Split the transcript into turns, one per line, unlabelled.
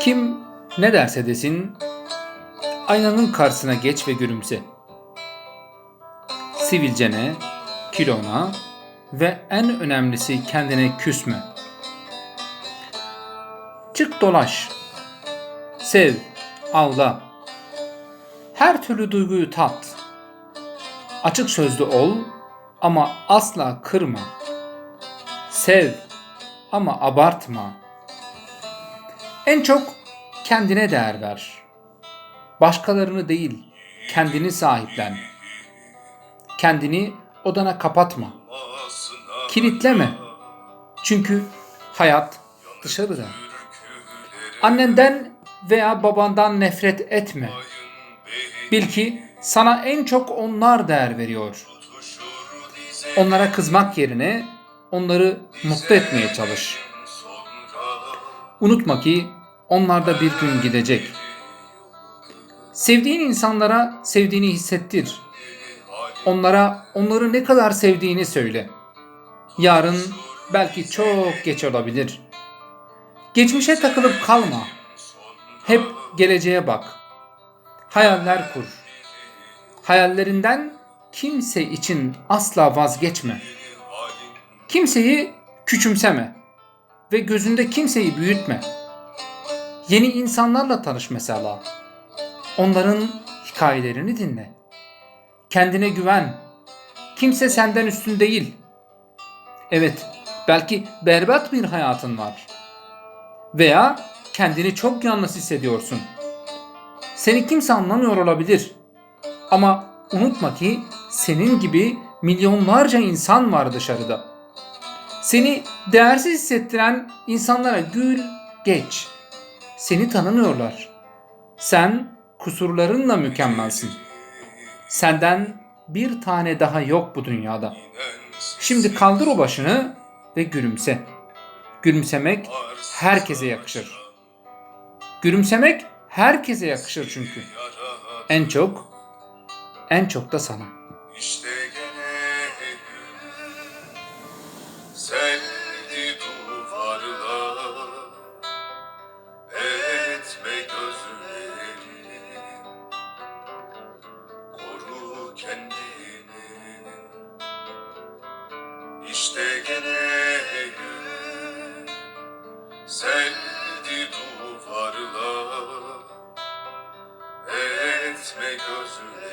Kim ne derse desin, aynanın karşısına geç ve gülümse. Sivilcene, kilona ve en önemlisi kendine küsme. Çık dolaş, sev, avla. Her türlü duyguyu tat. Açık sözlü ol ama asla kırma. Sev ama abartma. En çok kendine değer ver. Başkalarını değil, kendini sahiplen. Kendini odana kapatma. Kilitleme. Çünkü hayat dışarıda. Annenden veya babandan nefret etme. Bil ki sana en çok onlar değer veriyor. Onlara kızmak yerine onları mutlu etmeye çalış. Unutma ki onlar da bir gün gidecek. Sevdiğin insanlara sevdiğini hissettir. Onlara onları ne kadar sevdiğini söyle. Yarın belki çok geç olabilir. Geçmişe takılıp kalma. Hep geleceğe bak. Hayaller kur. Hayallerinden kimse için asla vazgeçme. Kimseyi küçümseme ve gözünde kimseyi büyütme. Yeni insanlarla tanış mesela. Onların hikayelerini dinle. Kendine güven. Kimse senden üstün değil. Evet, belki berbat bir hayatın var. Veya kendini çok yalnız hissediyorsun. Seni kimse anlamıyor olabilir. Ama unutma ki senin gibi milyonlarca insan var dışarıda. Seni değersiz hissettiren insanlara gül, geç. Seni tanımıyorlar. Sen kusurlarınla mükemmelsin. Senden bir tane daha yok bu dünyada. Şimdi kaldır o başını ve gülümse. Gülümsemek herkese yakışır. Gülümsemek herkese yakışır çünkü. En çok, en çok da sana.
İşte İşte gene seldi duvarlar. Etme gözleri